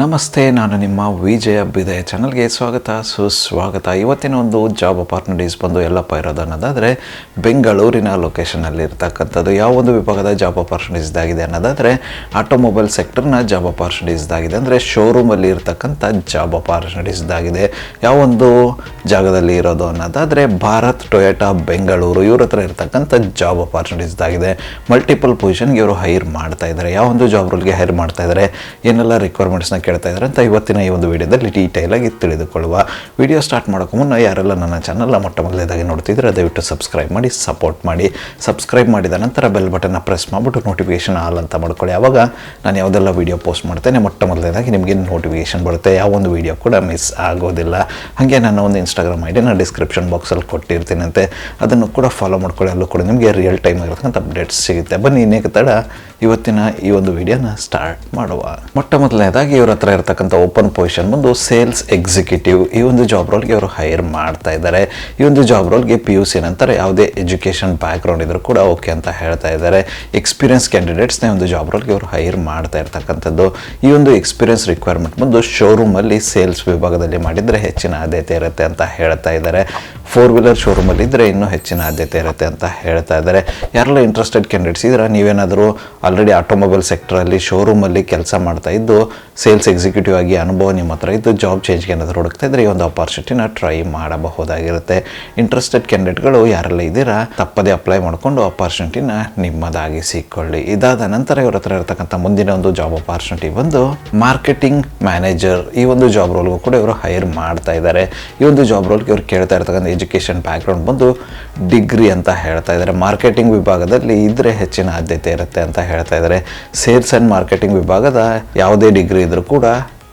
ನಮಸ್ತೆ, ನಾನು ನಿಮ್ಮ ವಿಜಯ ಬಿದಯ ಚಾನಲ್ಗೆ ಸ್ವಾಗತ, ಸುಸ್ವಾಗತ. ಇವತ್ತಿನ ಒಂದು ಜಾಬ್ ಅಪಾರ್ಚುನಿಟೀಸ್ ಬಂದು ಎಲ್ಲಪ್ಪ ಇರೋದು ಅನ್ನೋದಾದರೆ ಬೆಂಗಳೂರಿನ ಲೊಕೇಶನಲ್ಲಿ ಇರ್ತಕ್ಕಂಥದ್ದು ಯಾವ ಒಂದು ವಿಭಾಗದ ಜಾಬ್ ಅಪಾರ್ಚುನಿಟೀಸ್ದಾಗಿದೆ ಅನ್ನೋದಾದರೆ ಆಟೋಮೊಬೈಲ್ ಸೆಕ್ಟರ್ನ ಜಾಬ್ ಅಪಾರ್ಚುನಿಟೀಸ್ದಾಗಿದೆ ಅಂದರೆ ಶೋರೂಮಲ್ಲಿ ಇರ್ತಕ್ಕಂಥ ಜಾಬ್ ಅಪಾರ್ಚುನಿಟೀಸ್ದಾಗಿದೆ ಯಾವ ಒಂದು ಜಾಗದಲ್ಲಿ ಇರೋದು ಅನ್ನೋದಾದರೆ, ಭಾರತ್, ಟೊಯೋಟಾ, ಬೆಂಗಳೂರು, ಇವ್ರ ಹತ್ರ ಇರ್ತಕ್ಕಂಥ ಜಾಬ್ ಅಪಾರ್ಚುನಿಟೀಸ್ದಾಗಿದೆ ಮಲ್ಟಿಪಲ್ ಪೊಸಿಷನ್ಗೆ ಇವರು ಹೈರ್ ಮಾಡ್ತಾ ಇದ್ದಾರೆ. ಯಾವ ಒಂದು ಜಾಬ್ ರೋಲ್ಗೆ ಹೈರ್ ಮಾಡ್ತಾ ಇದ್ದಾರೆ? ಏನೆಲ್ಲ ರಿಕ್ವೈರ್ಮೆಂಟ್ಸ್ನ ಕೇಳ್ತಾ ಇದ್ದಾರೆ ಅಂತ ಇವತ್ತಿನ ಈ ಒಂದು ವಿಡಿಯೋದಲ್ಲಿ ಡೀಟೇಲಾಗಿ ತಿಳಿದುಕೊಳ್ಳುವ ವಿಡಿಯೋ ಸ್ಟಾರ್ಟ್ ಮಾಡೋಕ್ಕೆ ಮುನ್ನ ಯಾರೆಲ್ಲ ನನ್ನ ಚಾನಲ್ನ ಮೊಟ್ಟ ಮೊದಲೇದಾಗಿ ನೋಡ್ತಿದ್ರೆ ದಯವಿಟ್ಟು ಸಬ್ಸ್ಕ್ರೈಬ್ ಮಾಡಿ ಸಪೋರ್ಟ್ ಮಾಡಿ. ಸಬ್ಸ್ಕ್ರೈಬ್ ಮಾಡಿದ ನಂತರ ಬೆಲ್ ಬಟನ್ನ ಪ್ರೆಸ್ ಮಾಡಿಬಿಟ್ಟು ನೋಟಿಫಿಕೇಷನ್ ಆಲ್ ಅಂತ ಮಾಡ್ಕೊಳ್ಳಿ. ಆವಾಗ ನಾನು ಯಾವುದೆಲ್ಲ ವಿಡಿಯೋ ಪೋಸ್ಟ್ ಮಾಡ್ತೇನೆ ಮೊಟ್ಟ ಮೊದಲೇದಾಗಿ ನಿಮಗೆ ನೋಟಿಫಿಕೇಷನ್ ಬರುತ್ತೆ. ಯಾವ ಒಂದು ವಿಡಿಯೋ ಕೂಡ ಮಿಸ್ ಆಗೋದಿಲ್ಲ. ಹಾಗೆ ನನ್ನ ಒಂದು ಇನ್ಸ್ಟಾಗ್ರಾಮ್ ಐ ನಾನು ಡಿಸ್ಕ್ರಿಪ್ಷನ್ ಬಾಕ್ಸಲ್ಲಿ ಕೊಟ್ಟಿರ್ತೀನಂತೆ. ಅದನ್ನು ಕೂಡ ಫಾಲೋ ಮಾಡ್ಕೊಳ್ಳಿ. ಅಲ್ಲೂ ಕೂಡ ನಿಮಗೆ ರಿಯಲ್ ಟೈಮ್ ಆಗಿರ್ತಕ್ಕಂಥ ಅಪ್ಡೇಟ್ಸ್ ಸಿಗುತ್ತೆ. ಬನ್ನಿ, ಇನ್ನೇಕ ತಡ. ಇವತ್ತಿನ ಈ ಒಂದು ವಿಡಿಯೋನ ಸ್ಟಾರ್ಟ್ ಮಾಡುವ. ಮೊಟ್ಟ ಮೊದಲನೇದಾಗಿ ಇವ್ರ ಹತ್ರ ಇರತಕ್ಕಂಥ ಓಪನ್ ಪೊಸಿಷನ್ ಬಂದು ಸೇಲ್ಸ್ ಎಕ್ಸಿಕ್ಯೂಟಿವ್ ಈ ಒಂದು ಜಾಬ್ ರೋಲ್ಗೆ ಅವರು ಹೈರ್ ಮಾಡ್ತಾ ಇದ್ದಾರೆ. ಈ ಒಂದು ಜಾಬ್ ರೋಲ್ಗೆ ಪಿ ಯು ಸಿ ನಂತರ ಯಾವುದೇ ಎಜುಕೇಷನ್ ಬ್ಯಾಕ್ಗ್ರೌಂಡ್ ಇದ್ರೂ ಕೂಡ ಓಕೆ ಅಂತ ಹೇಳ್ತಾ ಇದ್ದಾರೆ. ಎಕ್ಸ್ಪೀರಿಯನ್ಸ್ ಕ್ಯಾಂಡಿಡೇಟ್ಸ್ನ ಒಂದು ಜಾಬ್ ರೋಲ್ಗೆ ಅವರು ಹೈರ್ ಮಾಡ್ತಾ ಇರ್ತಕ್ಕಂಥದ್ದು. ಈ ಒಂದು ಎಕ್ಸ್ಪೀರಿಯನ್ಸ್ ರಿಕ್ವೈರ್ಮೆಂಟ್ ಬಂದು ಶೋರೂಮಲ್ಲಿ ಸೇಲ್ಸ್ ವಿಭಾಗದಲ್ಲಿ ಮಾಡಿದರೆ ಹೆಚ್ಚಿನ ಆದ್ಯತೆ ಇರುತ್ತೆ ಅಂತ ಹೇಳ್ತಾ ಇದ್ದಾರೆ. ಫೋರ್ ವೀಲರ್ ಶೋರೂಮಲ್ಲಿ ಇದ್ದರೆ ಇನ್ನೂ ಹೆಚ್ಚಿನ ಆದ್ಯತೆ ಇರುತ್ತೆ ಅಂತ ಹೇಳ್ತಾ ಇದ್ದಾರೆ. ಯಾರೆಲ್ಲ ಇಂಟ್ರೆಸ್ಟೆಡ್ ಕ್ಯಾಂಡಿಡೇಟ್ಸ್ ಇದ್ರೆ ನೀವೇನಾದರೂ ಆಲ್ರೆಡಿ ಆಟೋಮೊಬೈಲ್ ಸೆಕ್ಟ್ರಲ್ಲಿ ಶೋರೂಮಲ್ಲಿ ಕೆಲಸ ಮಾಡ್ತಾ ಇದ್ದು ಸೇಲ್ಸ್ ಎಕ್ಸಿಕ್ಯೂಟಿವ್ ಆಗಿ ಅನುಭವ ನಿಮ್ಮ ಹತ್ರ ಇದ್ದು ಜಾಬ್ ಚೇಂಜ್ಗೆ ಏನಾದರೂ ಹುಡುಕ್ತಾ ಇದ್ದರೆ ಈ ಒಂದು ಅಪಾರ್ಚುನಿಟಿನ ಟ್ರೈ ಮಾಡಬಹುದಾಗಿರುತ್ತೆ. ಇಂಟ್ರೆಸ್ಟೆಡ್ ಕ್ಯಾಂಡಿಡೇಟ್ಗಳು ಯಾರೆಲ್ಲ ಇದ್ದೀರಾ? ತಪ್ಪದೇ ಅಪ್ಲೈ ಮಾಡಿಕೊಂಡು ನಿಮ್ಮದಾಗಿ ಸಿಕ್ಕೊಳ್ಳಿ. ಇದಾದ ನಂತರ ಇವ್ರ ಹತ್ರ ಇರತಕ್ಕಂಥ ಮುಂದಿನ ಒಂದು ಜಾಬ್ ಅಪಾರ್ಚುನಿಟಿ ಬಂದು ಮಾರ್ಕೆಟಿಂಗ್ ಮ್ಯಾನೇಜರ್ ಈ ಒಂದು ಜಾಬ್ ರೋಲ್ಗೂ ಕೂಡ ಇವರು ಹೈರ್ ಮಾಡ್ತಾ ಇದ್ದಾರೆ. ಈ ಒಂದು ಜಾಬ್ ರೋಲ್ಗೆ ಇವರು ಕೇಳ್ತಾ ಇರ್ತಕ್ಕಂಥ ಎಜುಕೇಷನ್ ಬ್ಯಾಕ್ಗ್ರೌಂಡ್ ಬಂದು ಡಿಗ್ರಿ ಅಂತ ಹೇಳ್ತಾ ಇದ್ದಾರೆ. ಮಾರ್ಕೆಟಿಂಗ್ ವಿಭಾಗದಲ್ಲಿ ಇದ್ರೆ ಹೆಚ್ಚಿನ ಆದ್ಯತೆ ಇರುತ್ತೆ ಅಂತ ಹೇಳ್ತಾ ಇದ್ದಾರೆ. ಸೇಲ್ಸ್ ಆ್ಯಂಡ್ ಮಾರ್ಕೆಟಿಂಗ್ ವಿಭಾಗದ ಯಾವುದೇ ಡಿಗ್ರಿ ಇದ್ರೂ ಕೂಡ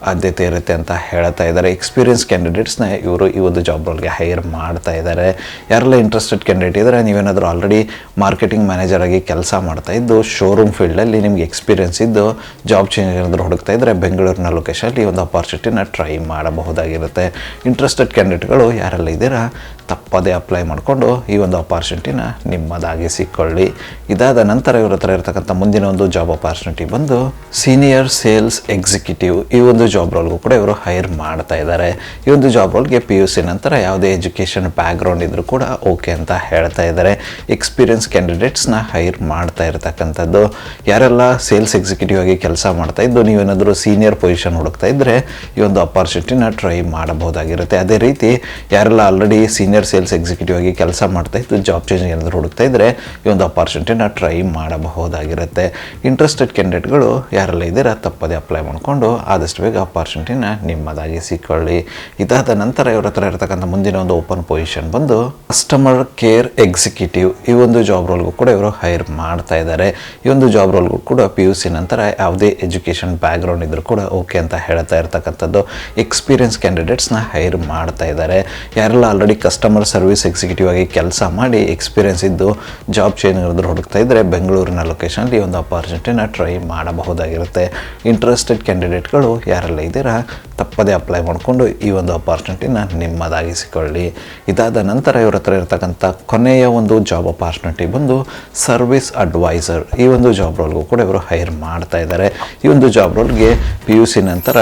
ಆದ್ಯತೆ ಇರುತ್ತೆ ಅಂತ ಹೇಳ್ತಾ ಇದ್ದಾರೆ. ಎಕ್ಸ್ಪೀರಿಯನ್ಸ್ ಕ್ಯಾಂಡಿಡೇಟ್ಸ್ನ ಇವರು ಈ ಒಂದು ಜಾಬ್ ರೋಲ್ಗೆ ಹೈರ್ ಮಾಡ್ತಾ ಇದ್ದಾರೆ. ಯಾರೆಲ್ಲ ಇಂಟ್ರೆಸ್ಟೆಡ್ ಕ್ಯಾಂಡಿಡೇಟ್ ಇದ್ದರೆ ನೀವೇನಾದರೂ ಆಲ್ರೆಡಿ ಮಾರ್ಕೆಟಿಂಗ್ ಮ್ಯಾನೇಜರ್ ಆಗಿ ಕೆಲಸ ಮಾಡ್ತಾ ಇದ್ದು ಶೋರೂಮ್ ಫೀಲ್ಡಲ್ಲಿ ನಿಮಗೆ ಎಕ್ಸ್ಪೀರಿಯನ್ಸ್ ಇದ್ದು ಜಾಬ್ ಚೇಂಜ್ ಏನಾದರೂ ಹುಡುಕ್ತಾ ಇದ್ದರೆ ಬೆಂಗಳೂರಿನ ಲೊಕೇಶನಲ್ಲಿ ಒಂದು ಅಪಾರ್ಚುನಿಟಿನ ಟ್ರೈ ಮಾಡಬಹುದಾಗಿರುತ್ತೆ. ಇಂಟ್ರೆಸ್ಟೆಡ್ ಕ್ಯಾಂಡಿಡೇಟ್ಗಳು ಯಾರೆಲ್ಲ ಇದ್ದೀರಾ, ತಪ್ಪದೇ ಅಪ್ಲೈ ಮಾಡಿಕೊಂಡು ಈ ಒಂದು ಅಪಾರ್ಚುನಿಟಿನ ನಿಮ್ಮದಾಗಿಸಿಕೊಳ್ಳಿ ಇದಾದ ನಂತರ ಇವರ ಹತ್ರ ಇರತಕ್ಕಂಥ ಮುಂದಿನ ಒಂದು ಜಾಬ್ ಅಪಾರ್ಚುನಿಟಿ ಬಂದು ಸೀನಿಯರ್ ಸೇಲ್ಸ್ ಎಕ್ಸಿಕ್ಯೂಟಿವ್ ಈ ಒಂದು ಜಾಬ್ ರೋಲ್ಗೂ ಕೂಡ ಇವರು ಹೈರ್ ಮಾಡ್ತಾ ಇದ್ದಾರೆ ಈ ಒಂದು ಜಾಬ್ ರೋಲ್ಗೆ ಪಿ ಯು ಸಿ ನಂತರ ಯಾವುದೇ ಎಜುಕೇಷನ್ ಬ್ಯಾಕ್ಗ್ರೌಂಡ್ ಇದ್ದರೂ ಕೂಡ ಓಕೆ ಅಂತ ಹೇಳ್ತಾ ಇದ್ದಾರೆ ಎಕ್ಸ್ಪೀರಿಯನ್ಸ್ ಕ್ಯಾಂಡಿಡೇಟ್ಸ್ನ ಹೈರ್ ಮಾಡ್ತಾ ಇರತಕ್ಕಂಥದ್ದು. ಯಾರೆಲ್ಲ ಸೇಲ್ಸ್ ಎಕ್ಸಿಕ್ಯೂಟಿವ್ ಆಗಿ ಕೆಲಸ ಮಾಡ್ತಾ ಇದ್ದು, ನೀವೇನಾದರೂ ಸೀನಿಯರ್ ಪೊಸಿಷನ್ ಹುಡುಕ್ತಾ ಇದ್ದರೆ ಈ ಒಂದು ಅಪಾರ್ಚುನಿಟಿನ ಟ್ರೈ ಮಾಡಬಹುದಾಗಿರುತ್ತೆ. ಅದೇ ರೀತಿ ಯಾರೆಲ್ಲ ಆಲ್ರೆಡಿ ಸೀನಿಯರ್ ಸೇಲ್ಸ್ ಎಕ್ಸಿಕ್ಯೂಟಿವ್ ಆಗಿ ಕೆಲಸ ಮಾಡ್ತಾ ಇದ್ದು ಜಾಬ್ ಚೇಂಜ್ ಏನಾದರೂ ಹುಡುಕ್ತಾ ಇದ್ದರೆ ಈ ಒಂದು ಅಪಾರ್ಚುನಿಟಿನ ಟ್ರೈ ಮಾಡಬಹುದಾಗಿರುತ್ತೆ. ಇಂಟ್ರೆಸ್ಟೆಡ್ ಕ್ಯಾಂಡಿಡೇಟ್ಗಳು ಯಾರೆಲ್ಲ ಇದ್ದೀರಾ, ತಪ್ಪದೇ ಅಪ್ಲೈ ಮಾಡಿಕೊಂಡು ಆದಷ್ಟು ಬೇಗ ಅಪಾರ್ಚುನಿಟಿನ ನಿಮ್ಮದಾಗಿಸಿಕೊಳ್ಳಿ ಇದಾದ ನಂತರ ಇವ್ರ ಹತ್ರ ಇರತಕ್ಕಂಥ ಮುಂದಿನ ಒಂದು ಓಪನ್ ಪೊಸಿಷನ್ ಬಂದು ಕಸ್ಟಮರ್ ಕೇರ್ ಎಕ್ಸಿಕ್ಯೂಟಿವ್ ಈ ಒಂದು ಜಾಬ್ ರೋಲ್ಗೂ ಕೂಡ ಇವರು ಹೈರ್ ಮಾಡ್ತಾ ಇದ್ದಾರೆ. ಈ ಒಂದು ಜಾಬ್ ರೋಲ್ಗೂ ಕೂಡ ಪಿ ಯು ಸಿ ನಂತರ ಯಾವುದೇ ಎಜುಕೇಷನ್ ಬ್ಯಾಕ್ಗ್ರೌಂಡ್ ಇದ್ರೂ ಕೂಡ ಓಕೆ ಅಂತ ಹೇಳ್ತಾ ಇರ್ತಕ್ಕಂಥದ್ದು. ಎಕ್ಸ್ಪೀರಿಯನ್ಸ್ ಕ್ಯಾಂಡಿಡೇಟ್ಸ್ನ ಹೈರ್ ಮಾಡ್ತಾ ಇದ್ದಾರೆ. ಯಾರೆಲ್ಲ ಆಲ್ರೆಡಿ ಕಸ್ಟಮರ್ ಸರ್ವಿಸ್ ಎಕ್ಸಿಕ್ಯೂಟಿವ್ ಆಗಿ ಕೆಲಸ ಮಾಡಿ ಎಕ್ಸ್ಪೀರಿಯನ್ಸ್ ಇದ್ದು ಜಾಬ್ ಚೇಂಜ್ ಹುಡುಕ್ತಾ ಇದ್ದರೆ ಬೆಂಗಳೂರಿನ ಲೊಕೇಶನಲ್ಲಿ ಒಂದು ಅಪಾರ್ಚುನಿಟಿನ ಟ್ರೈ ಮಾಡಬಹುದಾಗಿರುತ್ತೆ. ಇಂಟ್ರೆಸ್ಟೆಡ್ ಕ್ಯಾಂಡಿಡೇಟ್ಗಳು ಯಾರೆಲ್ಲ ಇದ್ದೀರಾ, ತಪ್ಪದೇ ಅಪ್ಲೈ ಮಾಡಿಕೊಂಡು ಈ ಒಂದು ಅಪಾರ್ಚುನಿಟಿನ ನಿಮ್ಮದಾಗಿಸಿಕೊಳ್ಳಿ. ಇದಾದ ನಂತರ ಇವ್ರ ಹತ್ರ ಇರತಕ್ಕಂಥ ಕೊನೆಯ ಒಂದು ಜಾಬ್ ಅಪಾರ್ಚುನಿಟಿ ಬಂದು ಸರ್ವಿಸ್ ಅಡ್ವೈಸರ್ ಈ ಒಂದು ಜಾಬ್ ರೋಲ್ಗೂ ಕೂಡ ಇವರು ಹೈರ್ ಮಾಡ್ತಾ ಇದ್ದಾರೆ. ಈ ಒಂದು ಜಾಬ್ ರೋಲ್ಗೆ ಪಿ ಯು ಸಿ ನಂತರ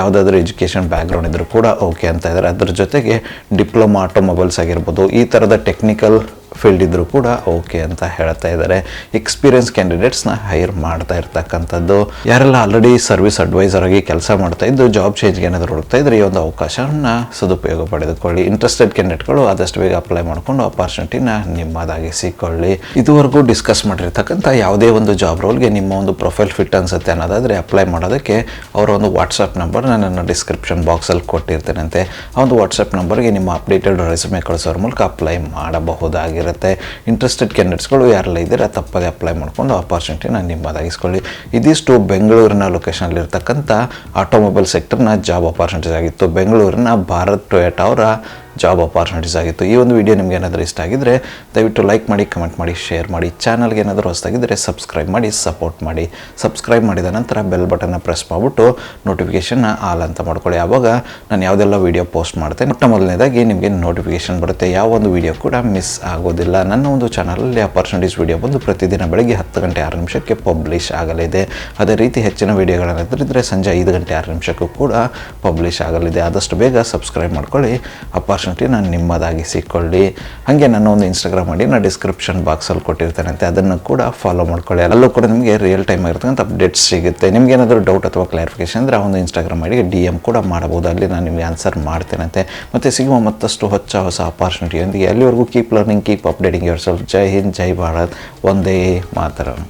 ಯಾವುದಾದ್ರೂ ಎಜುಕೇಷನ್ ಬ್ಯಾಕ್ಗ್ರೌಂಡ್ ಇದ್ದರೂ ಕೂಡ ಓಕೆ ಅಂತ ಇದ್ದಾರೆ. ಅದ್ರ ಜೊತೆಗೆ ಡಿಪ್ಲೊಮಾ ಆಟೋಮೊಬೈಲ್ಸ್ ಆಗಿರ್ಬೋದು, ಈ ಥರದ ಟೆಕ್ನಿಕಲ್ ಫೀಲ್ಡ್ ಇದ್ದರೂ ಕೂಡ ಓಕೆ ಅಂತ ಹೇಳ್ತಾ ಇದ್ದಾರೆ. ಎಕ್ಸ್ಪೀರಿಯನ್ಸ್ ಕ್ಯಾಂಡಿಡೇಟ್ಸ್ನ ಹೈರ್ ಮಾಡ್ತಾ ಇರ್ತಕ್ಕಂಥದ್ದು. ಯಾರೆಲ್ಲ ಆಲ್ರೆಡಿ ಸರ್ವಿಸ್ ಅಡ್ವೈಸರ್ ಆಗಿ ಕೆಲಸ ಮಾಡ್ತಾ ಇದ್ದು ಜಾಬ್ ಚೇಂಜ್ಗೆ ಏನಾದರೂ ಹುಡುಕ್ತಾ ಇದ್ರೆ ಈ ಒಂದು ಅವಕಾಶವನ್ನು ಸದುಪಯೋಗ ಪಡೆದುಕೊಳ್ಳಿ. ಇಂಟ್ರೆಸ್ಟೆಡ್ ಕ್ಯಾಂಡಿಡೇಟ್ಗಳು ಆದಷ್ಟು ಬೇಗ ಅಪ್ಲೈ ಮಾಡಿಕೊಂಡು ನಿಮ್ಮದಾಗಿ ನಿಮ್ಮದಾಗಿಸಿಕೊಳ್ಳಿ ಇದುವರೆಗೂ ಡಿಸ್ಕಸ್ ಮಾಡಿರ್ತಕ್ಕಂಥ ಯಾವುದೇ ಒಂದು ಜಾಬ್ ರೋಲ್ಗೆ ನಿಮ್ಮ ಒಂದು ಪ್ರೊಫೈಲ್ ಫಿಟ್ ಅನ್ಸುತ್ತೆ ಅನ್ನೋದಾದರೆ ಅಪ್ಲೈ ಮಾಡೋದಕ್ಕೆ ಅವರ ಒಂದು ವಾಟ್ಸಪ್ ನಂಬರ್ ನನ್ನ ಡಿಸ್ಕ್ರಿಪ್ಷನ್ ಬಾಕ್ಸಲ್ಲಿ ಅಂತೆ ಆ ಒಂದು ವಾಟ್ಸಪ್ ನಂಬರ್ಗೆ ನಿಮ್ಮ ಅಪ್ಡೇಟೆಡ್ ರೆಸ್ಯೂಮೆ ಕಳಿಸೋರ ಮೂಲಕ ಅಪ್ಲೈ ಮಾಡಬಹುದಾಗಿರುತ್ತೆ ಇಂಟ್ರೆಸ್ಟೆಡ್ ಕ್ಯಾಂಡಿಡೇಟ್ಸ್ಗಳು ಯಾರೆಲ್ಲ ಇದ್ದೀರಾ, ತಪ್ಪದೇ ಅಪ್ಲೈ ಮಾಡಿಕೊಂಡು ಅಪಾರ್ಚುನಿಟಿನ ನಿಮ್ಮದಾಗಿಸ್ಕೊಳ್ಳಿ. ಇದಿಷ್ಟು ಬೆಂಗಳೂರಿನ ಲೊಕೇಶನಲ್ಲಿರ್ತಕ್ಕಂಥ ಆಟೋಮೊಬೈಲ್ ಸೆಕ್ಟರ್ನ ಜಾಬ್ ಅಪರ್ಚುನಿಟೀಸ್ ಆಗಿತ್ತು. ಬೆಂಗಳೂರಿನ ಭಾರತ್ ಟೊಯೋಟಾ ಅವರ ಜಾಬ್ ಅಪಾರ್ಚುನಿಟೀಸ್ ಆಗಿತ್ತು. ಈ ಒಂದು ವಿಡಿಯೋ ನಿಮ್ಗೆ ಏನಾದರೂ ಇಷ್ಟ ಆಗಿದ್ದರೆ ದಯವಿಟ್ಟು ಲೈಕ್ ಮಾಡಿ ಕಮೆಂಟ್ ಮಾಡಿ ಶೇರ್ ಮಾಡಿ. ಚಾನಲ್ಗೆ ಏನಾದರೂ ಹೊಸದಾಗಿದ್ದರೆ ಸಬ್ಸ್ಕ್ರೈಬ್ ಮಾಡಿ ಸಪೋರ್ಟ್ ಮಾಡಿ. ಸಬ್ಸ್ಕ್ರೈಬ್ ಮಾಡಿದ ನಂತರ ಬೆಲ್ ಬಟನ್ನ ಪ್ರೆಸ್ ಮಾಡಿಬಿಟ್ಟು ನೋಟಿಫಿಕೇಷನ್ನ ಆಲ್ ಅಂತ ಮಾಡ್ಕೊಳ್ಳಿ. ಆವಾಗ ನಾನು ಯಾವುದೆಲ್ಲ ವೀಡಿಯೋ ಪೋಸ್ಟ್ ಮಾಡ್ತೇನೆ, ಮೊಟ್ಟ ಮೊದಲನೇದಾಗಿ ನಿಮಗೆ ನೋಟಿಫಿಕೇಷನ್ ಬರುತ್ತೆ. ಯಾವ ಒಂದು ವೀಡಿಯೋ ಕೂಡ ಮಿಸ್ ಆಗೋದಿಲ್ಲ. ನನ್ನ ಒಂದು ಚಾನಲಲ್ಲಿ ಅಪರ್ಚುನಿಟೀಸ್ ವೀಡಿಯೋ ಬಂದು ಪ್ರತಿದಿನ ಬೆಳಗ್ಗೆ ಹತ್ತು ಗಂಟೆ ಆರು ನಿಮಿಷಕ್ಕೆ ಪಬ್ಲಿಷ್ ಆಗಲಿದೆ. ಅದೇ ರೀತಿ ಹೆಚ್ಚಿನ ವೀಡಿಯೋಗಳನ್ನಿದ್ದರೆ ಸಂಜೆ ಐದು ಗಂಟೆ ಆರು ನಿಮಿಷಕ್ಕೂ ಕೂಡ ಪಬ್ಲಿಷ್ ಆಗಲಿದೆ. ಆದಷ್ಟು ಬೇಗ ಸಬ್ಸ್ಕ್ರೈಬ್ ಮಾಡ್ಕೊಳ್ಳಿ. ಅಪಾರ್ಚುನಿಟಿನ ನಿಮ್ಮದಾಗಿಸಿಕೊಳ್ಳಿ ಹಾಗೆ ನಾನು ಒಂದು ಇನ್ಸ್ಟಾಗ್ರಾಮ್ ಮಾಡಿ ನಾನು ಡಿಸ್ಕ್ರಿಪ್ಷನ್ ಬಾಕ್ಸಲ್ಲಿ ಅಂತ ಅದನ್ನು ಕೂಡ ಫಾಲೋ ಮಾಡ್ಕೊಳ್ಳಿ. ಅಲ್ಲೂ ಕೂಡ ನಿಮಗೆ ರಿಯಲ್ ಟೈಮ್ ಆಗಿರ್ತಕ್ಕಂಥ ಅಪ್ಡೇಟ್ಸ್ ಸಿಗುತ್ತೆ. ನಿಮ್ಗೆ ಏನಾದರೂ ಡೌಟ್ ಅಥವಾ ಕ್ಲಾರಿಫಿಕೇಶನ್ ಅಂದರೆ ಆ ಒಂದು ಇನ್ಸ್ಟಾಗ್ರಾಮ್ ಮಾಡಿ ಡಿ ಎಂ ಕೂಡ ಮಾಡಬಹುದು. ಅಲ್ಲಿ ನಾನು ನಿಮಗೆ ಆನ್ಸರ್ ಮಾಡ್ತೇನಂತೆ ಮತ್ತು ಸಿಗುವ ಮತ್ತಷ್ಟು ಹೊಚ್ಚ ಹೊಸ ಅಪಾರ್ಚುನಿಟಿಯೊಂದಿಗೆ ಅಲ್ಲಿವರೆಗೂ keep learning keep updating yourself Jai Hind, Jai Bharat. ಒಂದೇ ಮಾತರಂ.